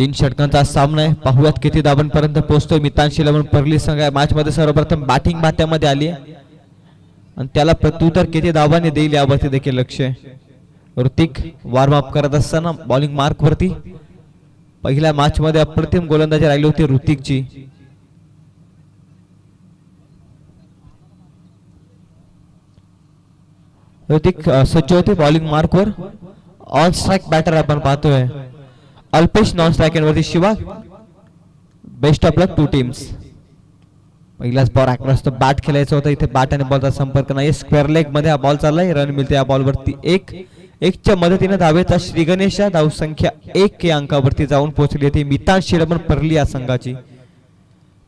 तीन षटकांचा सामना आहे. पाहूयात किती दाबांपर्यंत पोहोचतोय. मितांशी लवण परली संघ आहे. मॅच मध्ये सर्वप्रथम बॅटिंग भात्यामध्ये आली आणि त्याला प्रत्युत्तर किती दाबाने देईल यावरती देखील लक्ष ऋतिक वॉर्म अप करत असताना बॉलिंग मार्क वरती पहिल्या मॅच मध्ये अप्रतिम गोलंदाजी राहिली होती ऋतिकची. ऋतिक सज्ज होते बॉलिंग मार्कवर ऑन स्ट्राईक बॅटर आपण पाहतोय. अल्पेश नॉन स्ट्राईक वरती Shiva. Best of luck to teams पहिलाच बॉल क्रॉस बॅट खेळायचं होतं. इथे बॅट आणि बॉलचा संपर्क नाही स्क्वेअर लेगमध्ये हा बॉल चाललाय. रन मिळते या बॉलवरती एक. एकच्या मदतीने धावेचा श्री गणेश धाव संख्या एक या अंकावरती जाऊन पोहोचली होती. मितान शिरमन परली या संघाची.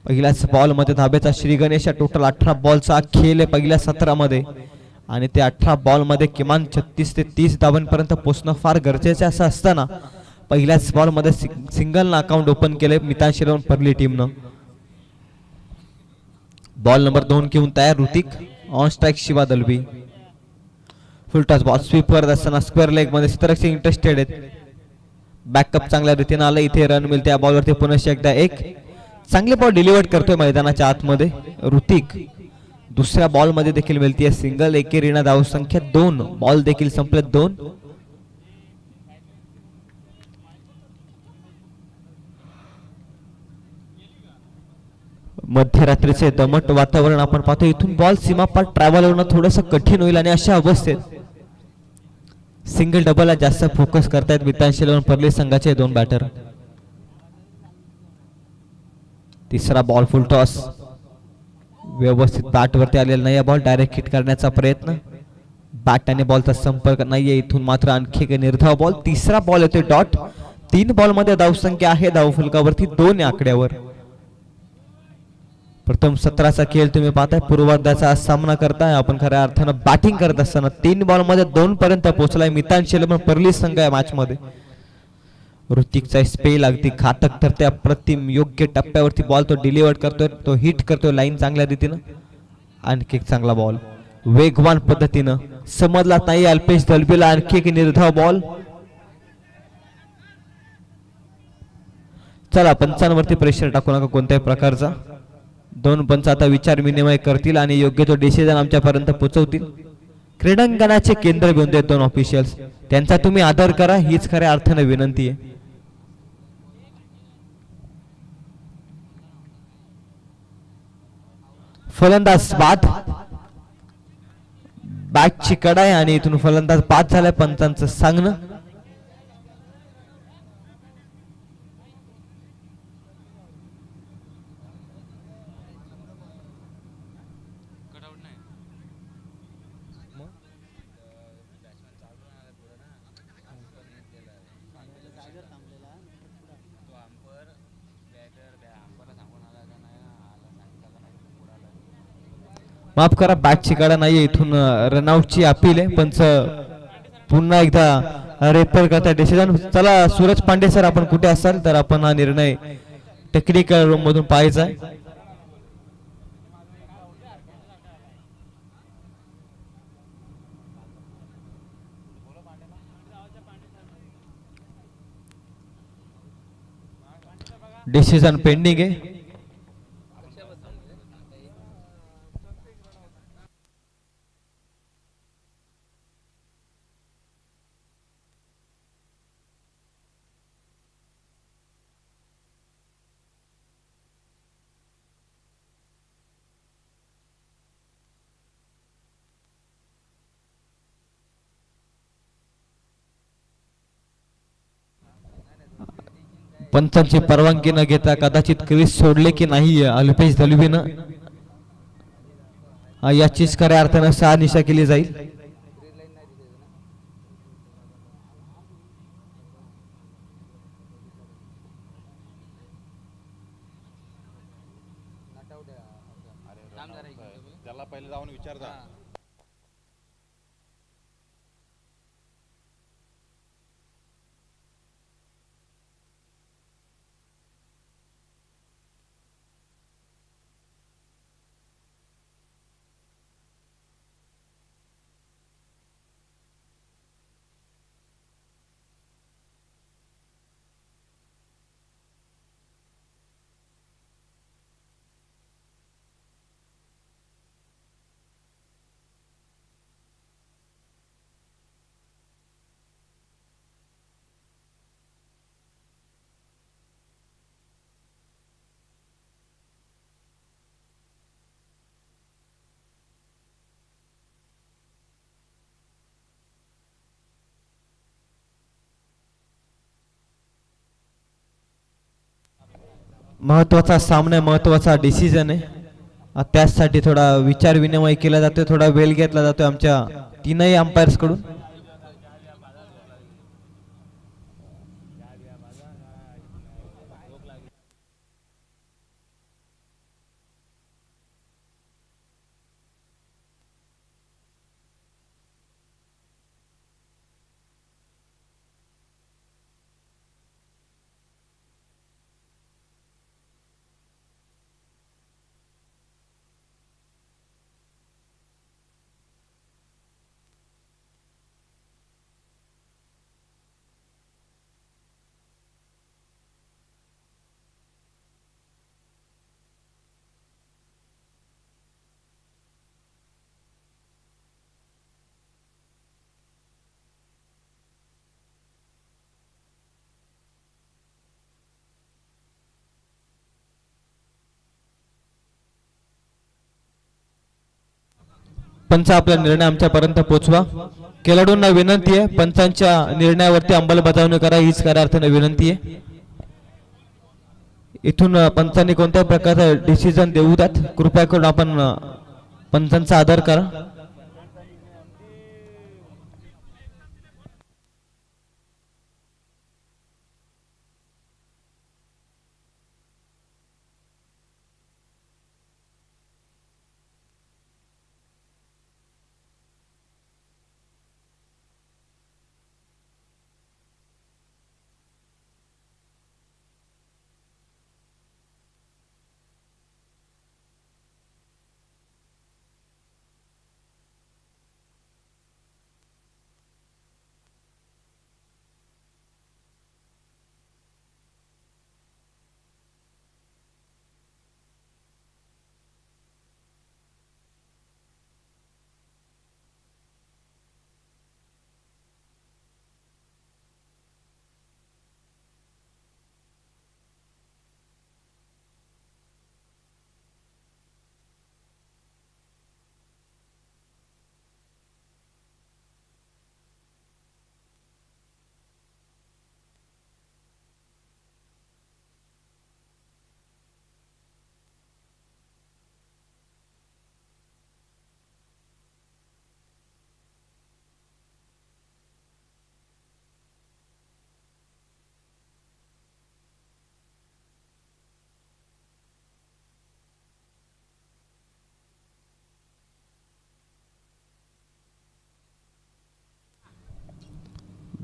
पहिल्याच बॉलमध्ये धाबेचा धाब्याचा श्री गणेश. टोटल अठरा बॉलचा खेळ आहे पहिल्या सतरामध्ये. आणि ते अठरा बॉलमध्ये किमान छत्तीस ते तीस धावांपर्यंत पोचणं फार गरजेचं असं असताना पहिल्याच बॉलमध्ये सिंगल अकाउंट ओपन केले मितान शिरवण परली टीमनं बॉल नंबर दोन घेऊन तयार Hrithik. On strike Shiva Dalvi. Full toss ball sweep करत असताना स्क्वेअर लेगमध्ये सितरक्षी इंटरेस्टेड आहेत. बॅकअप चांगल्या रीतीने आलं. इथे रन मिळते. या बॉलवरती पुनश्च एकदा एक. चांगले बॉल डिलिव्हर करतोय मैदानाच्या आतमध्ये ऋतिक. दुसऱ्या बॉलमध्ये देखील मिळते सिंगल एकेरीना धाव संख्या दोन. बॉल देखील संपलेत दोन. मध्यरात्रीचे दमट वातावरण आपण पाहतो. इथून बॉल सीमापार ट्रॅव्हल होणं थोडस कठीण होईल आणि अशा अवस्थेत सिंगल डबलला जास्त फोकस करतायत मितांशी लावून परली संघाचे दोन बॅटर तिसरा बॉल फुल टॉस व्यवस्थित बॅट वरती आलेला नाही बॉल डायरेक्ट हिट करण्याचा प्रयत्न. बॅट आणि बॉलचा संपर्क नाहीये. इथून मात्र आणखी एक निर्धाव बॉल तिसरा बॉल येतोय डॉट तीन बॉलमध्ये धावसंख्या आहे. धावफलकावरती दोन आकड्यावर. प्रथम सतराचा खेळ तुम्ही पाहताय. पूर्वार्धाचा सामना करताय. आपण खऱ्या अर्थानं बॅटिंग करत असताना तीन बॉलमध्ये दोन पर्यंत पोहोचलाय. मितान पण परली संघ आहे मॅच मध्ये ऋतिकचा स्पेल अगदी घातक ठरते अप्रतिम योग्य टप्प्यावरती बॉल तो डिलिव्हर करतोय. तो हिट करतोय लाईन चांगल्या रीतीनं. आणखी एक चांगला बॉल वेगवान पद्धतीनं. समजला नाही अल्पेश दलबीला. आणखी एक निर्धाव बॉल चला पंचांवरती प्रेशर टाकू नका कोणत्याही प्रकारचा. दोन पंच आता विचार विनिमय करतील आणि योग्य तो डिसिजन आमच्यापर्यंत पोहोचवतील क्रीडांगणाचे केंद्र बिंदू आहेत दोन ऑफिशियल्स त्यांचा तुम्ही आदर करा हीच खऱ्या अर्थाने विनंती आहे. फलंदाज बाद. बॅटची कडाय आणि इथून फलंदाज बाद झालाय पंचांचं सांगणं. माफ करा बॅट काढा नाहीये इथून रनआउटची अपील आहे पंच पुन्हा एकदा रेफर करता डिसिजन चला सूरज पांडे सर आपण कुठे असाल तर आपण हा निर्णय टेक्निकल रूम मधून पाहायचा आहे. डिसिजन पेंडिंग आहे. पंचांची परवानगी न घेता कदाचित क्रीज सोडले की नाही अल्पेश दलवीनं? याचीच खऱ्या अर्थानं शहानिशा केली जाईल. महत्त्वाचा सामना आहे महत्त्वाचा डिसिजन आहे. त्याचसाठी थोडा विचार विनिमय केला जातो थोडा वेळ घेतला जातो आमच्या तीनही अंपायर्सकडून पंच आपला निर्णय आमच्यापर्यंत पोहोचवा खेळाडूंना विनंती आहे पंचांच्या निर्णयावरती अंमलबजावणी करा हीच खऱ्या अर्थाने विनंती आहे. इथून पंचांनी कोणत्या प्रकारचा डिसिजन देऊ द्यात? कृपया करून आपण पंचांचा आदर करा.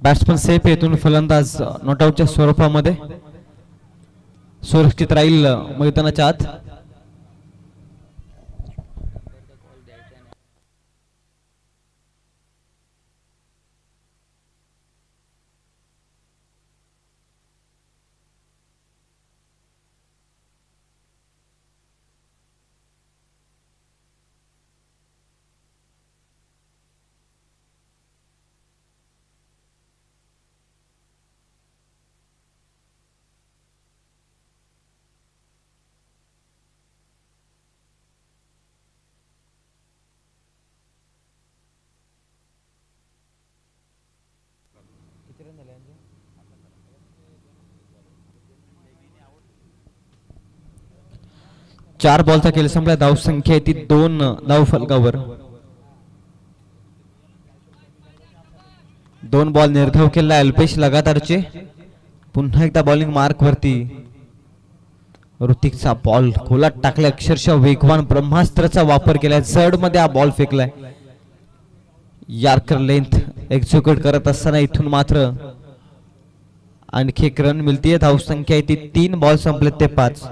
बॅट्समन सेफ येथून फलंदाज नॉटआउटच्या स्वरूपामध्ये. सुरक्षित राहील मैदानाच्या आत. चार बॉलचा खेळ संपला. धाव संख्या आहे ती दोन धाव फलकावर. दोन बॉल निर्धाव केला. अल्पेश लगातारचे. पुन्हा एकदा बॉलिंग मार्क वरती. ऋतिकचा बॉल खोलात टाकला अक्षरशः वेगवान ब्रह्मास्त्राचा वापर केलाय. जडमध्ये हा बॉल फेकलाय. यार्कर लेंथ एक्झिक्यूट करत असताना इथून मात्र आणखी एक रन मिळतीये. धावसंख्या आहे ती तीन. बॉल संपलेत ते पाच.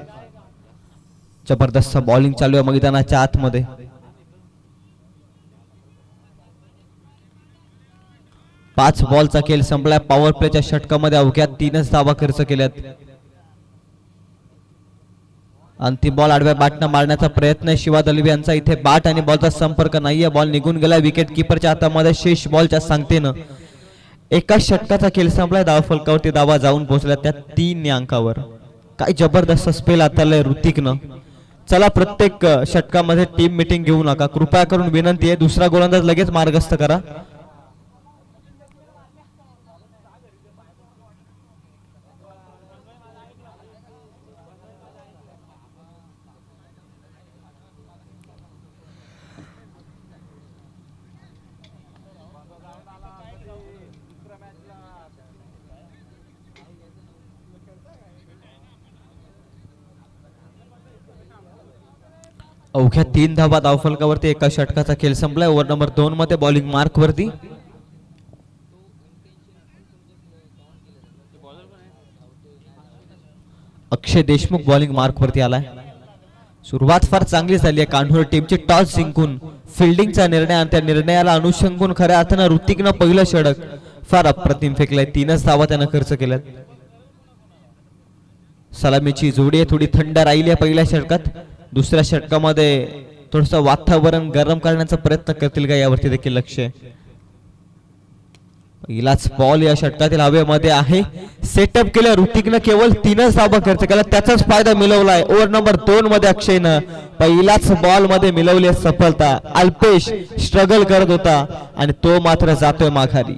जबरदस्त बॉलिंग चालू आहे मैदानाच्या आतमध्ये. पाच बॉलचा खेळ संपलाय. पॉवर प्लेच्या षटकामध्ये अवघ्या तीनच धावा खर्च केल्यात. अंतिम बॉल आडव्या बाटनं मारण्याचा प्रयत्न शिवा दलवी यांचा इथे बाट आणि बॉलचा संपर्क नाहीये. बॉल निघून गेला विकेट किपरच्या हातामध्ये शेष बॉलच्या सांगतेनं. एका षटकाचा खेळ संपलाय. धाव फलकावरती धावा जाऊन पोहोचल्या त्या तीन अंकावर. काय जबरदस्त स्पेल हाताळलंय ऋतिकनं. चला प्रत्येक षटकामध्ये टीम मिटिंग घेऊ नका. कृपया करून विनंती आहे दुसरा गोलंदाज लगेच मार्गस्थ करा. अवघ्या तीन धावा धावफलकावरती एका षटकाचा खेळ संपलाय. ओव्हर नंबर दोन मध्ये बॉलिंग मार्क वरती अक्षय देशमुख बॉलिंग मार्क वरती आलाय. सुरुवात फार चांगली झाली आहे. कान्होर टीमची टॉस जिंकून फिल्डिंगचा निर्णय आणि त्या निर्णयाला अनुषंगून खऱ्या अर्थानं ऋतिकनं पहिलं षडक फार अप्रतिम फेकलाय. तीनच धावा त्यानं खर्च केल्यात. सलामीची जोडी आहे. थोडी थंड राहिली आहे पहिल्या षटकात. दुसऱ्या षटकामध्ये थोडस वातावरण गरम करण्याचा प्रयत्न करतील का यावरती देखील लक्ष? आहे पहिलाच बॉल या षटकातील हवेमध्ये आहे. सेटअप केल्या ऋतिकनं केवळ तीनच धाबा खर्च केला त्याचाच फायदा मिळवलाय. ओव्हर नंबर दोन मध्ये अक्षयनं. पहिलाच बॉलमध्ये मिळवली सफलता. अल्पेश स्ट्रगल करत होता आणि तो मात्र जातोय माघारी.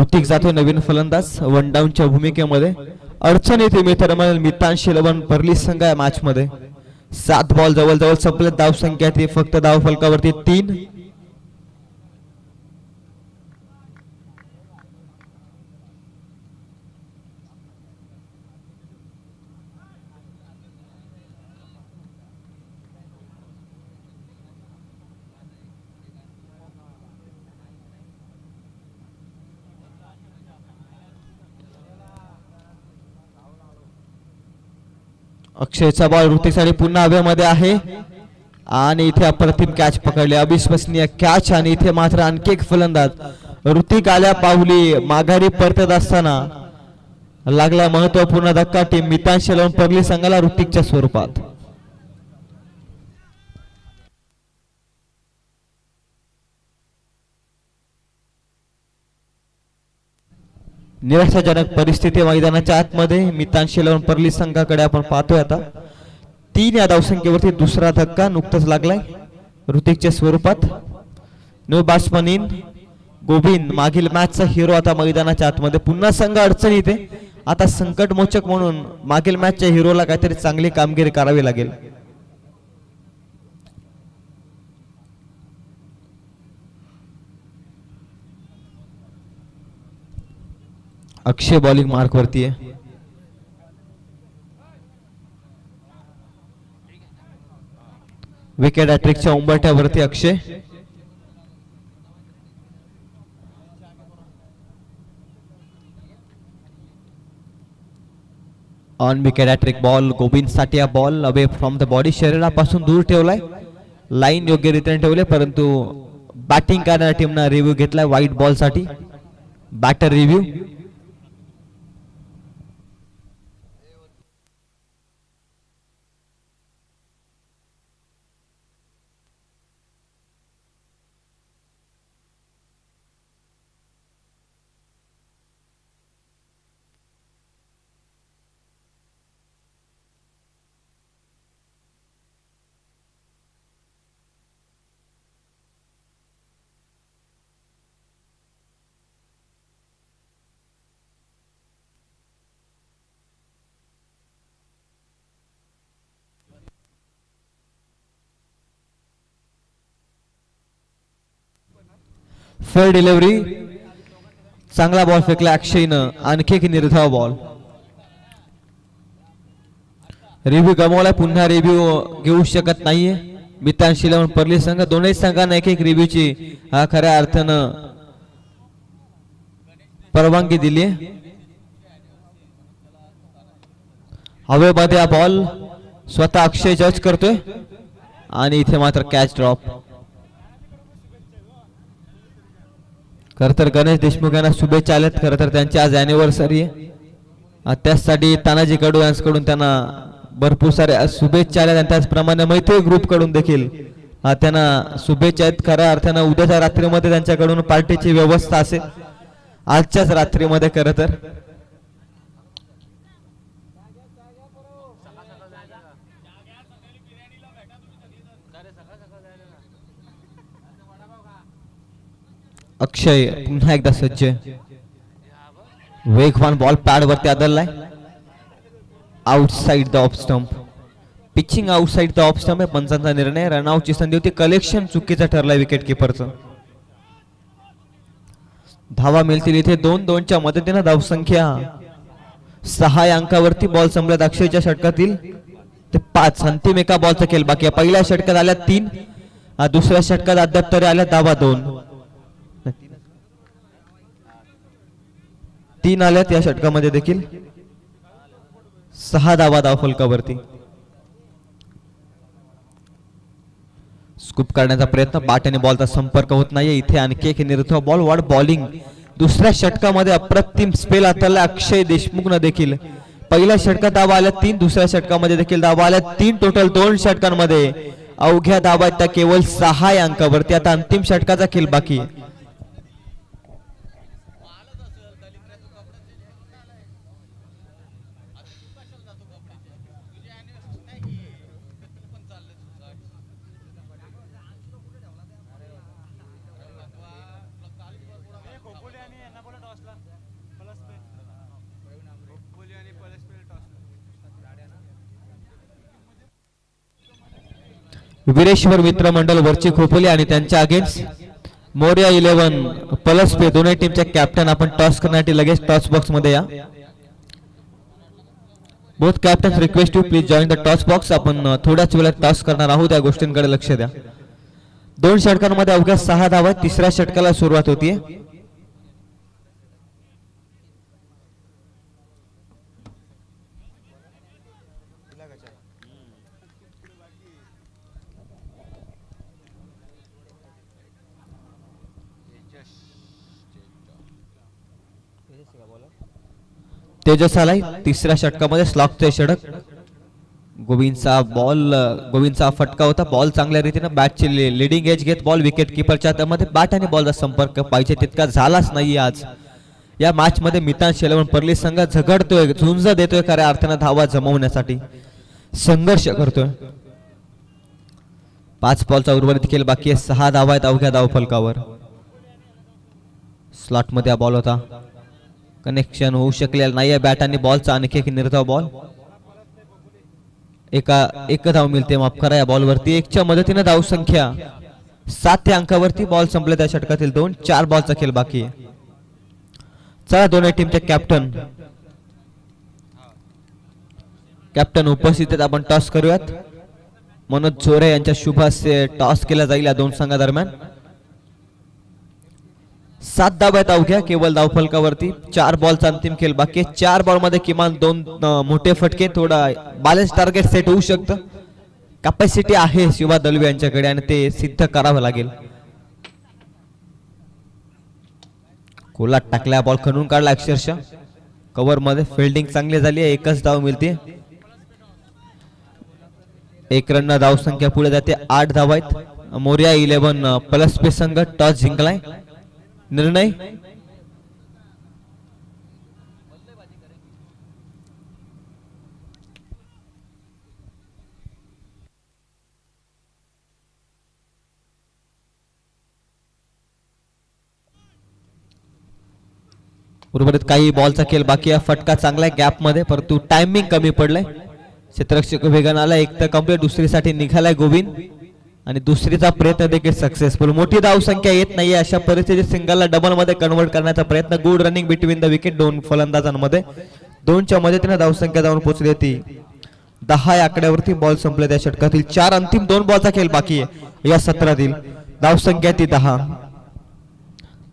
ऋतिक जातो नवीन फलंदाज वन डाऊनच्या भूमिकेमध्ये. अडचण येते मित्र मितांशी इलेव्हन परली संघ आहे मॅच मध्ये सात बॉल जवळ जवळ संपले धाव संख्या ती फक्त धाव फलकावरती तीन. अक्षयचा बॉल वृत्तीसाठी पुन्हा हवेमध्ये आहे. आणि इथे अप्रतिम कॅच पकडले. अविश्वसनीय कॅच आणि इथे मात्र आणखी एक फलंदाज. ऋतिक आल्या पाहुली माघारी परतत असताना लागला महत्त्वपूर्ण धक्का. टीम मितांशी लावून पडली संघाला ऋतिकच्या स्वरूपात. निराशाजनक परिस्थिती मैदानाच्या आतमध्ये मितांशी लावून परली संघाकडे आपण पाहतोय आता. तीन या धावसंख्येवरती दुसरा धक्का नुकताच लागलाय. ऋतिकच्या स्वरूपात. नो बॅट्समन इन गोविंद मागील मॅचचा हिरो आता मैदानाच्या आतमध्ये. पुन्हा संघ अडचण येते आता संकटमोचक म्हणून मागील मॅचच्या हिरोला काहीतरी चांगली कामगिरी करावी लागेल. अक्षय बॉलिंग मार्क वरती आहे. विकेट अट्रिकच्या उंबरठ्यावरती Akshay. On wicket hat-trick ball गोविंदसाठी ball away from the body शरीरापासून दूर ठेवलाय. लाईन योग्य रीतीने ठेवले परंतु बॅटिंग करणाऱ्या टीमनं रिव्ह्यू घेतलाय व्हाईट बॉलसाठी. बॅटर रिव्ह्यू फेअर डिलिव्हरी चांगला बॉल फेकला अक्षयनं. आणखी एक निर्धाव बॉल रिव्ह्यू गमावलाय. पुन्हा रिव्ह्यू घेऊ शकत नाहीये. मितांशी लावून परली संघ. दोन्ही संघांना एक एक रिव्ह्यूची हा खऱ्या अर्थानं परवानगी दिली आहे हवेमध्ये हा बॉल स्वतः अक्षय जज करतोय. आणि इथे मात्र कॅच ड्रॉप खर तर गणेश देशमुख यांना शुभेच्छा आल्यात. खरं तर त्यांची आज अॅनिव्हर्सरी आहे. त्याचसाठी तानाजी कडू यांच्याकडून त्यांना भरपूर साऱ्या शुभेच्छा आल्या आणि त्याचप्रमाणे मैत्री ग्रुपकडून देखील त्यांना शुभेच्छा आहेत. खऱ्या अर्थानं उद्याच्या रात्रीमध्ये त्यांच्याकडून पार्टीची व्यवस्था असेल. आजच्याच रात्रीमध्ये खरं तर. अक्षय पुन्हा एकदा सज्ज. वेगवान बॉल पॅड वरती आदरलाय outside the off stump pitching outside the off stump आहे पंचांचा निर्णय. रनआउटची संधी होती. कलेक्शन चुकीचं ठरलाय विकेट किपरचं धावा मिळतील इथे दोन दोनच्या मदतीनं धावसंख्या. सहा अंकावरती बॉल संपल्यात अक्षयच्या षटकातील. ते पाच अंतिम एका बॉलचा खेळ. बाकी पहिल्या षटकात आल्या तीन. दुसऱ्या षटकात अद्याप तरी आल्या धावा दोन. तीन आल्यात या षटकामध्ये देखील. सहा धावा धाव फलकावरती. स्कूप करण्याचा प्रयत्न बाटेने आणि बॉलचा संपर्क होत नाहीये. इथे आणखी एक निरुत्व बॉल वॉड बॉलिंग. दुसऱ्या षटकामध्ये अप्रतिम स्पेल हाताळला अक्षय देशमुखनं देखील. पहिल्या षटकात धावा आल्या तीन दुसऱ्या षटकामध्ये देखील धावा आल्या. तीन टोटल दोन षटकांमध्ये. अवघ्या धावा त्या केवळ सहा अंकावरती. आता अंतिम षटकाचा खेळ बाकी वीरेश्वर मित्र मंडळ वरची खोपोली आणि त्यांच्या अगेन्स्ट मोर्या इलेव्हन प्लस पे दोन्ही टीमच्या कॅप्टन आपण टॉस करण्यासाठी लगेच टॉस बॉक्समध्ये या. Both captain request you please join the toss box आपण थोड्याच वेळात टॉस करणार आहोत या गोष्टींकडे लक्ष द्या. दोन षटकांमध्ये अवघ्या सहा धावा तिसऱ्या षटकाला सुरुवात होतीये. तेजस आलाय तिसऱ्या षटकामध्ये स्लॉकचे षटक. गोविंदचा बॉल गोविंदचा फटका होता. बॉल चांगल्या रीतीनं बॅटची लिडिंग एज घेत बॉल विकेट किपरच्या त्यामध्ये बॅट आणि बॉलचा संपर्क पाहिजे तितका झालाच नाही आज. या मॅच मध्ये मितान शेलवण परली संघ झगडतोय झुंज देतोय खऱ्या अर्थानं धावा जमवण्यासाठी. संघर्ष करतोय. पाच बॉलचा उर्वरित खेळ बाकी सहा धावा आहेत अवघ्या धाव फलकावर स्लॉटमध्ये हा बॉल होता. कनेक्शन होऊ शकलेलं नाहीये बॅट आणि बॉलचा आणखी एक निर्धाव बॉल एका एक धाव मिळते. माफ करा या बॉलवरती एकच्या मदतीने धाव संख्या सात या अंकावरती. बॉल संपले त्या षटकातील दोन. चार बॉलचा खेळ बाकी चला दोन्ही टीमचे कॅप्टन कॅप्टन उपस्थित आहेत. आपण टॉस करूयात. मनोज झोरे यांच्या शुभ टॉस केला जाईल या दोन संघादरम्यान. सात धाव अवघ्या केवळ धावफलकावरती चार बॉलचा अंतिम खेळ बाकी आहे. चार बॉलमध्ये किमान दोन मोठे फटके थोडा बॅलन्स टार्गेट सेट होऊ शकतं. कॅपॅसिटी आहे शिवा दलवे यांच्याकडे आणि ते सिद्ध करावं लागेल. कोलात टाकला बॉल खणून काढला अक्षरशः. कव्हरमध्ये फिल्डिंग चांगली झाली आहे. एकच धाव मिळते. एक रन धाव संख्या पुढे जाते. आठ धाव आहेत. मोर्या इलेव्हन प्लस पे संघ टॉस जिंकलाय. निर्णय? उर्वरित काही बॉलचा खेळ बाकी आहे. फटका चांगला आहे गॅपमध्ये परंतु टायमिंग कमी पडलाय. क्षेत्ररक्षक वेगान आला एक तर कंप्लीट दुसरीसाठी निघालाय गोविंद. आणि दुसरीचा प्रयत्न देखील सक्सेसफुल मोठी धावसंख्या येत नाहीये अशा परिस्थितीत सिंगलला डबलमध्ये कन्वर्ट करण्याचा प्रयत्न good running between the wicket दोन फलंदाजांमध्ये. दोनच्या मदतीने धावसंख्या जाऊन पोहोचली होती. दहा या आकड्यावरती बॉल संपले त्या षटकातील. चार अंतिम दोन बॉलचा खेळ बाकी आहे. या सत्रातील धावसंख्या ती दहा.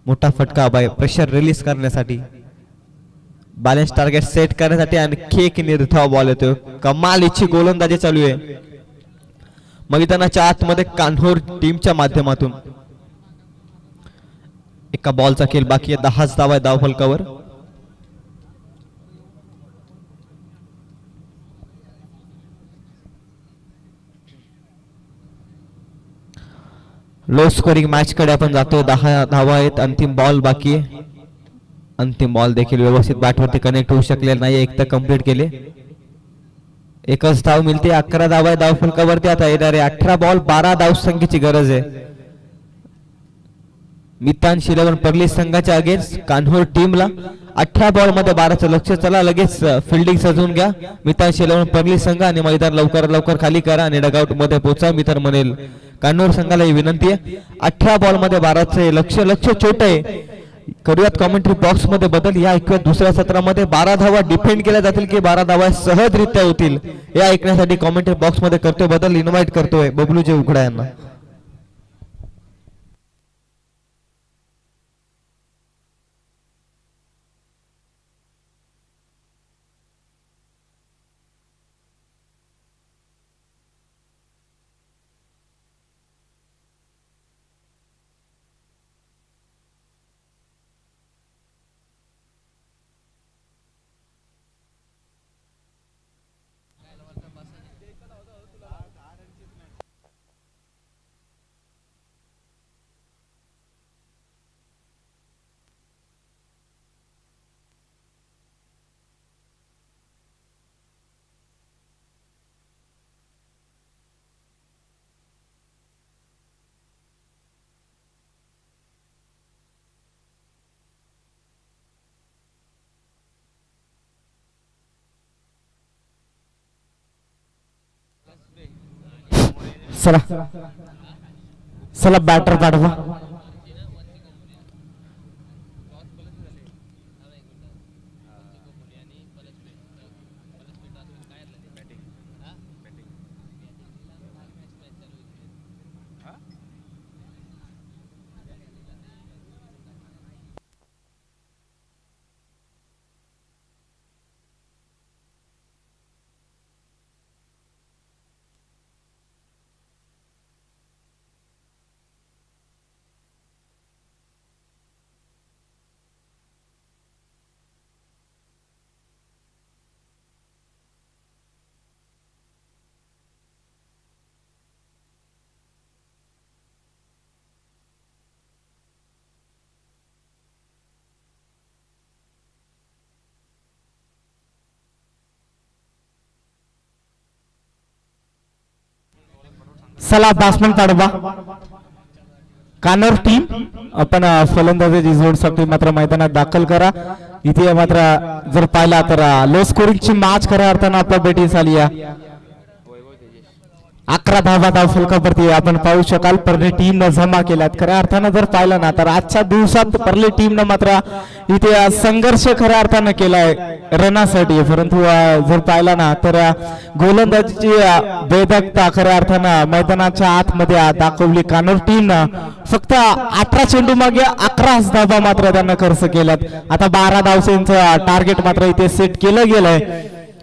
मोठा फटका बाय प्रेशर रिलीज करण्यासाठी. बॅलन्स टार्गेट सेट करण्यासाठी आणखी एक निर्धाव बॉल येतो कमाल इच्छी गोलंदाजी चालू आहे. मैदानाच्या आतमध्ये कान्होर टीमच्या माध्यमातून एका बॉलचा खेळ बाकी आहे. दहाच धाव आहे धाव फलकावर लो स्कोरिंग मॅच कडे आपण जातो. दहा धावा आहेत. अंतिम बॉल बाकी आहे. अंतिम बॉल देखील व्यवस्थित बॅटवरती कनेक्ट होऊ शकले नाही एक तर कंप्लीट केले. एकच धाव मिळते अकरा धाव आहे धाव फलकावरती आता येणारे अठरा बॉल बारा धाव संख्येची गरज आहे. मितान शिलवण परली संघाच्या अगेन्स्ट कान्होर टीमला अठरा बॉलमध्ये बाराचं लक्ष. चला लगेच फिल्डिंग सजवून घ्या. मितान लावून परली संघ आणि मैदान लवकर लवकर खाली करा आणि डगआउटमध्ये पोहोचा मी तर म्हणेल. कान्होर संघाला ही विनंती आहे. अठरा बॉलमध्ये बाराचं लक्ष. लक्ष छोट आहे. करूयात कॉमेंट्री बॉक्समध्ये बदल. या ऐकूयात दुसऱ्या सत्रामध्ये. बारा धावा डिफेंड केल्या जातील की बारा धावा सहजरित्या होतील? हे ऐकण्यासाठी कॉमेंट्री बॉक्समध्ये करतोय बदल इन्व्हाइट करतोय बबलू जे उघडा यांना. चला. चला बॅटर पाठवा. चला बासमन ताडोबा कानर टीम आपण फलंदाजी फलंदाजी जोडसाठी मात्र मैदानात दाखल करा. इथे मात्र जर पाहिला तर लो स्कोरिंगची मॅच खऱ्या अर्थानं आपल्या बेटी झाली आहे. अकरा धावा धाव फलकावरती आपण पाहू शकाल परले टीमनं जमा केल्यात. खऱ्या अर्थानं जर पाहिलं ना तर आजच्या दिवसात परले टीमनं मात्र इथे संघर्ष खऱ्या अर्थानं केलाय रनासाठी. परंतु जर पाहिला ना तर गोलंदाजीची अ, खऱ्या अर्थानं मैदानाच्या आतमध्ये दाखवली कानूर टीमनं फक्त अठरा चेंडू मागे अकरा धावा मात्र त्यांना खर्च केल्यात. आता बारा धावसेंचं टार्गेट मात्र इथे सेट केलं गेलंय.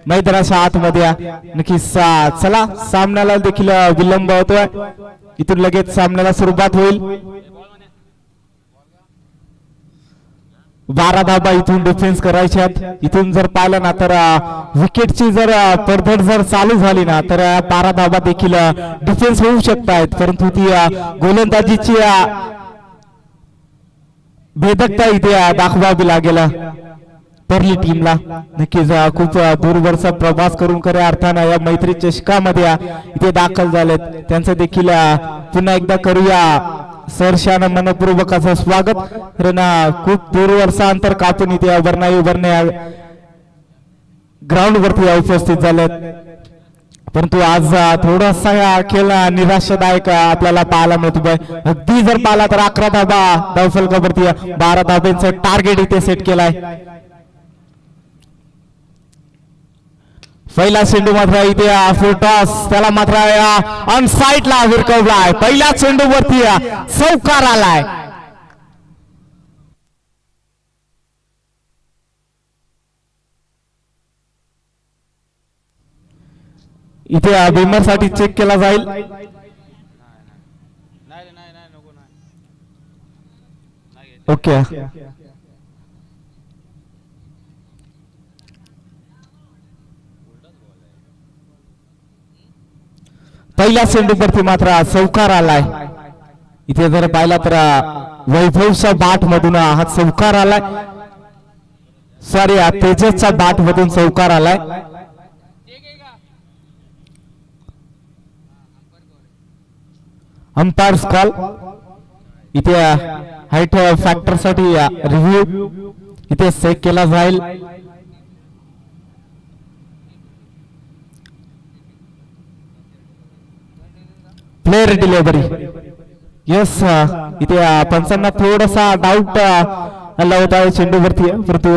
मैदानाच्या आतमध्ये या. नक्कीच सा- चला सामन्याला देखील विलंब होतोय. इथून लगेच सामन्याला सुरुवात होईल. बारा धाबा इथून डिफेन्स करायच्यात इथून जर पाहिलं ना तर विकेटची जर अ, पडझड जर चालू झाली ना तर बारा धाबा देखील डिफेन्स होऊ शकतायत. परंतु ती गोलंदाजीची भेदकता इथे दाखवावी लागेल. परली टीमला नक्कीच खूप दूरवरचा प्रवास करून खऱ्या अर्थानं या मैत्री चषकामध्ये इथे दाखल झालेत. त्यांचं देखील पुन्हा एकदा करूया. सरशान मनपूर्वक असं स्वागत. कारण खूप दूरवरचा अंतर कापून इथे वर्णाई वरणे ग्राउंड वरती उपस्थित झालेत. परंतु आज थोडासा खेळ निराशादायक आपल्याला पाहायला मिळतो अगदी जर पाहिला तर अकरा धाबा धावफलकावरती अ, बारा धाब्यांचं टार्गेट इथे सेट केलाय. पहिला चेंडू मात्र इथे टॉस त्याला मात्र ऑन साईडला विरकवलाय पहिल्या चेंडूवरती अ, चौकार आलाय. इथे बिमरसाठी चेक केला जाईल. ओके. पहिल्या चेंडूवरती मात्र चौकार आलाय. इथे जर पाहिला तर वैभवच्या बाट मधून हा चौकार आलाय. सॉरी तेजसच्या बाट मधून चौकार आलाय. अंपायर कॉल इथे हाईट फॅक्टरसाठी रिव्ह्यू इथे सेक केला जाईल. प्लेअर डिलिव्हरी येस इथे पंचांना थोडासा डाऊट आला होता चेंडूवरती परंतु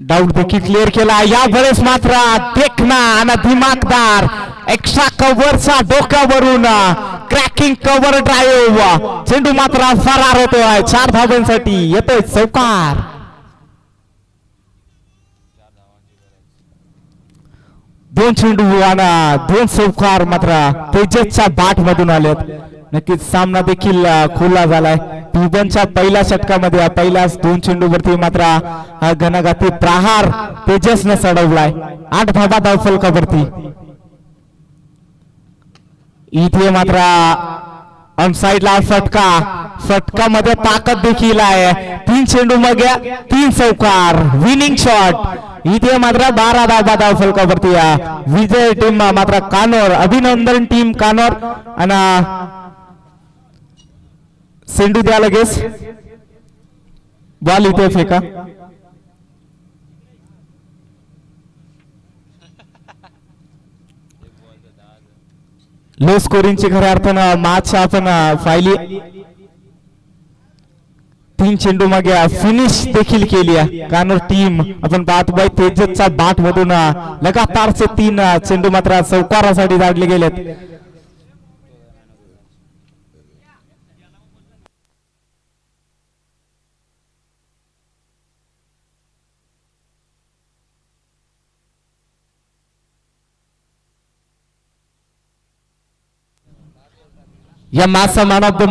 डाऊट देखील क्लिअर केला यावेळेस मात्र देखना आणि दिमागदार एक्स्ट्रा कव्हरचा डोक्यावरून क्रॅकिंग कव्हर ड्राईव्ह चेंडू मात्र फरार होतोय चार धाब्यांसाठी येतोय चौकार दोन चेंडू आणि दोन चौकार मात्र तेजसच्या बाट मधून आलेत. नक्कीच सामना देखील खुला झालाय. पिबनच्या पहिल्या षटकामध्ये पहिल्याच दोन चेंडूवरती मात्र हा घनघाती प्रहार तेजसने चढवलाय आठ धाबा धावफलकावरती इथे मात्र ऑन साईडला फटका मध्ये ताकद देखील आहे. तीन चेंडू मग तीन चौकार. विनिंग शॉट इथे मात्र बारा धाबा धाव फलकावरती विजय टीम मात्र कानोर. अभिनंदन टीम कानोर. आणि सेंडू द्या लगेच. बॉल इथे फेका लो स्कोरिंगची खऱ्या अर्थानं मॅच आपण अं, पाहिली तीन चेंडू मागे फिनिश देखील केली आहे. कानूर टीम आपण पाहतो बाई तेजसचा बाट मधून लगातारचे तीन चेंडू मात्र चौकारासाठी दाडले गेलेत. या मॅचचा मॅन ऑफ द